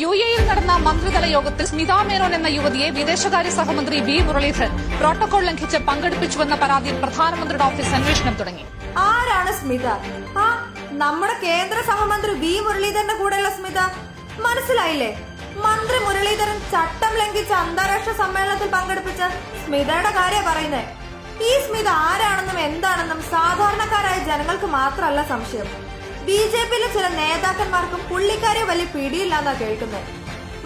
U എയിൽ നടന്ന മന്ത്രിതല യോഗത്തിൽ സ്മിതാ മേനോൻ എന്ന യുവതിയെ വിദേശകാര്യ സഹമന്ത്രി വി. മുരളീധരൻ പ്രോട്ടോകോൾ ലംഘിച്ച് പങ്കെടുപ്പിച്ചുവെന്ന പരാതിയിൽ പ്രധാനമന്ത്രിയുടെ ഓഫീസ് അന്വേഷണം തുടങ്ങി. ആരാണ് സ്മിത? ആ നമ്മുടെ കേന്ദ്ര സഹമന്ത്രി വി. മുരളീധരന്റെ കൂടെയുള്ള സ്മിത. മനസ്സിലായില്ലേ? മന്ത്രി മുരളീധരൻ ചട്ടം ലംഘിച്ച അന്താരാഷ്ട്ര സമ്മേളനത്തിൽ പങ്കെടുപ്പിച്ച സ്മിതയുടെ കാര്യം പറയുന്നേ ഈ സ്മിത ആരാണെന്നും എന്താണെന്നും സാധാരണക്കാരായ ജനങ്ങൾക്ക് മാത്രമല്ല സംശയം. ബി ജെ പിയിലെ ചില നേതാക്കന്മാർക്കും പുള്ളിക്കാരെ വലിയ പിടിയില്ലാന്നാ കേൾക്കുന്നത്.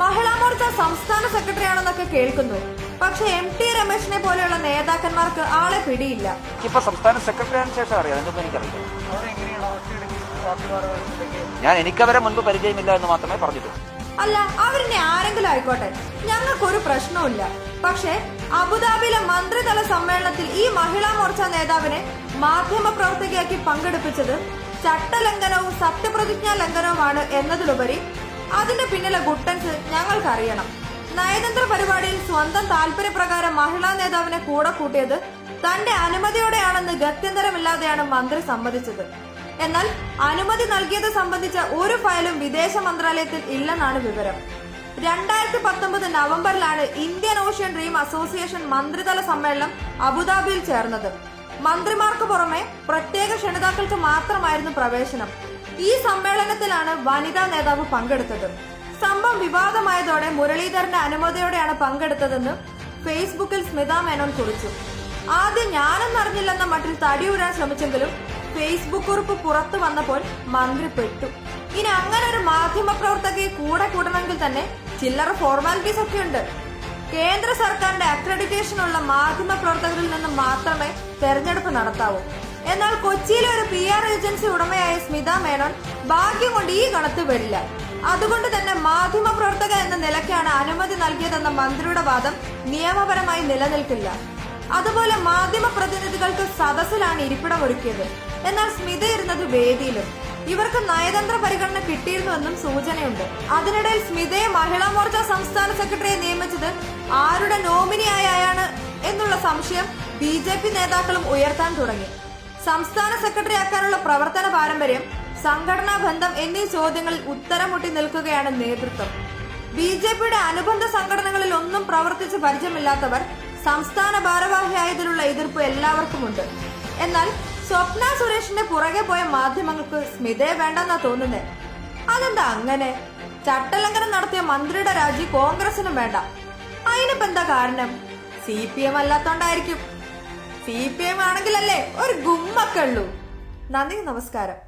മഹിളാ മോർച്ച സംസ്ഥാന സെക്രട്ടറി ആണെന്നൊക്കെ കേൾക്കുന്നു. പക്ഷെ എം ടി രമേശിനെ പോലെയുള്ള നേതാക്കന്മാർക്ക് ആളെ പിടിയില്ല. ഇപ്പൊ സംസ്ഥാന സെക്രട്ടറി ആയതിനു ശേഷം അറിയാം. എനിക്കറിയില്ല. ഞാൻ എനിക്കവരെ മുൻപ് പരിചയമില്ല എന്ന് മാത്രമേ പറഞ്ഞിട്ടുള്ളൂ. അല്ല അവരിനെ ആരെങ്കിലും ആയിക്കോട്ടെ. ഞങ്ങൾക്കൊരു പ്രശ്നവുമില്ല. പക്ഷെ അബുദാബിയിലെ മന്ത്രിതല സമ്മേളനത്തിൽ ഈ മഹിളാ മോർച്ച നേതാവിനെ മാധ്യമ പ്രവർത്തകയാക്കി പങ്കെടുപ്പിച്ചത് ചട്ടലംഘനവും സത്യപ്രതിജ്ഞാ ലംഘനവുമാണ് എന്നതിലുപരി അതിന്റെ പിന്നിലെ ഗുട്ടൻസ് ഞങ്ങൾക്കറിയണം. നയതന്ത്ര പരിപാടിയിൽ സ്വന്തം താല്പര്യപ്രകാരം മഹിളാ നേതാവിനെ കൂടെ കൂട്ടിയത് തന്റെ അനുമതിയോടെയാണെന്ന് ഗത്യന്തരമില്ലാതെയാണ് മന്ത്രി സമ്മതിച്ചത്. എന്നാൽ അനുമതി നൽകിയത് സംബന്ധിച്ച ഒരു ഫയലും വിദേശ മന്ത്രാലയത്തിൽ ഇല്ലെന്നാണ് വിവരം. രണ്ടായിരത്തി പത്തൊമ്പത് നവംബറിലാണ് ഇന്ത്യൻ ഓഷ്യൻ ഡ്രീം അസോസിയേഷൻ മന്ത്രിതല സമ്മേളനം അബുദാബിയിൽ ചേർന്നത്. മന്ത്രിമാർക്ക് പുറമെ പ്രത്യേക ക്ഷണിതാക്കൾക്ക് മാത്രമായിരുന്നു പ്രവേശനം. ഈ സമ്മേളനത്തിലാണ് വനിതാ നേതാവ് പങ്കെടുത്തത്. സംഭവം വിവാദമായതോടെ മുരളീധരന്റെ അനുമതിയോടെയാണ് പങ്കെടുത്തതെന്ന് ഫേസ്ബുക്കിൽ സ്മിത മേനോൻ കുറിച്ചു. ആദ്യം ഞാനൊന്നും അറിഞ്ഞില്ലെന്ന മട്ടിൽ തടിയൂരാൻ ശ്രമിച്ചെങ്കിലും ഫേസ്ബുക്ക് കുറിപ്പ് പുറത്തു വന്നപ്പോൾ മന്ത്രി പെട്ടു. ഇനി അങ്ങനെ ഒരു മാധ്യമ പ്രവർത്തകയെ കൂടെ കൂടണമെങ്കിൽ തന്നെ ചില്ലറ ഫോർമാലിറ്റീസ് ഒക്കെ ഉണ്ട്. കേന്ദ്ര സർക്കാരിന്റെ അക്രഡിറ്റേഷൻ ഉള്ള മാധ്യമ പ്രവർത്തകരിൽ നിന്ന് മാത്രമേ തെരഞ്ഞെടുപ്പ് നടത്താവൂ. എന്നാൽ കൊച്ചിയിലെ ഒരു പി ആർ ഏജൻസി ഉടമയായ സ്മിത മേനോൻ ഭാഗ്യം കൊണ്ട് ഈ ഗണത്തിൽ വരില്ല അതുകൊണ്ട് തന്നെ മാധ്യമ പ്രവർത്തക എന്ന നിലയ്ക്കാണ് അനുമതി നൽകിയതെന്ന മന്ത്രിയുടെ വാദം നിയമപരമായി നിലനിൽക്കില്ല. അതുപോലെ മാധ്യമ പ്രതിനിധികൾക്ക് സദസ്സിലാണ് ഇരിപ്പിടം ഒരുക്കിയത് എന്നാൽ സ്മിത ഇരുന്നത് വേദിയിലും. ഇവർക്ക് നയതന്ത്ര പരിഗണന കിട്ടിയിരുന്നുവെന്നും സൂചനയുണ്ട്. അതിനിടയിൽ സ്മിതയെ മഹിളാ മോർച്ച സംസ്ഥാന സെക്രട്ടറിയെ നിയമിച്ചത് ആരുടെ നോമിനിയായാണ് എന്നുള്ള സംശയം ബി ജെ പി നേതാക്കളും ഉയർത്താൻ തുടങ്ങി. സംസ്ഥാന സെക്രട്ടറി ആക്കാനുള്ള പ്രവർത്തന പാരമ്പര്യം സംഘടനാ ബന്ധം എന്നീ ചോദ്യങ്ങളിൽ ഉത്തരമുട്ടി നിൽക്കുകയാണ് നേതൃത്വം. ബി ജെ പിയുടെ അനുബന്ധ സംഘടനകളിൽ ഒന്നും പ്രവർത്തിച്ച് പരിചയമില്ലാത്തവർ സംസ്ഥാന ഭാരവാഹിയായതിലുള്ള എതിർപ്പ് എല്ലാവർക്കുമുണ്ട്. എന്നാൽ സ്വപ്ന സുരേഷിന്റെ പുറകെ പോയ മാധ്യമങ്ങൾക്ക് സ്മിതയെ വേണ്ടെന്നാ തോന്നുന്നേ. അതെന്താ അങ്ങനെ? ചട്ടലംഘനം നടത്തിയ മന്ത്രിയുടെ രാജി കോൺഗ്രസിനും വേണ്ട. അതിനിപ്പോ എന്താ കാരണം? സി പി എം അല്ലാത്തോണ്ടായിരിക്കും. സി പി എം ആണെങ്കിലല്ലേ ഒരു ഗുമ്മക്കള്ളൂ നന്ദി നമസ്കാരം.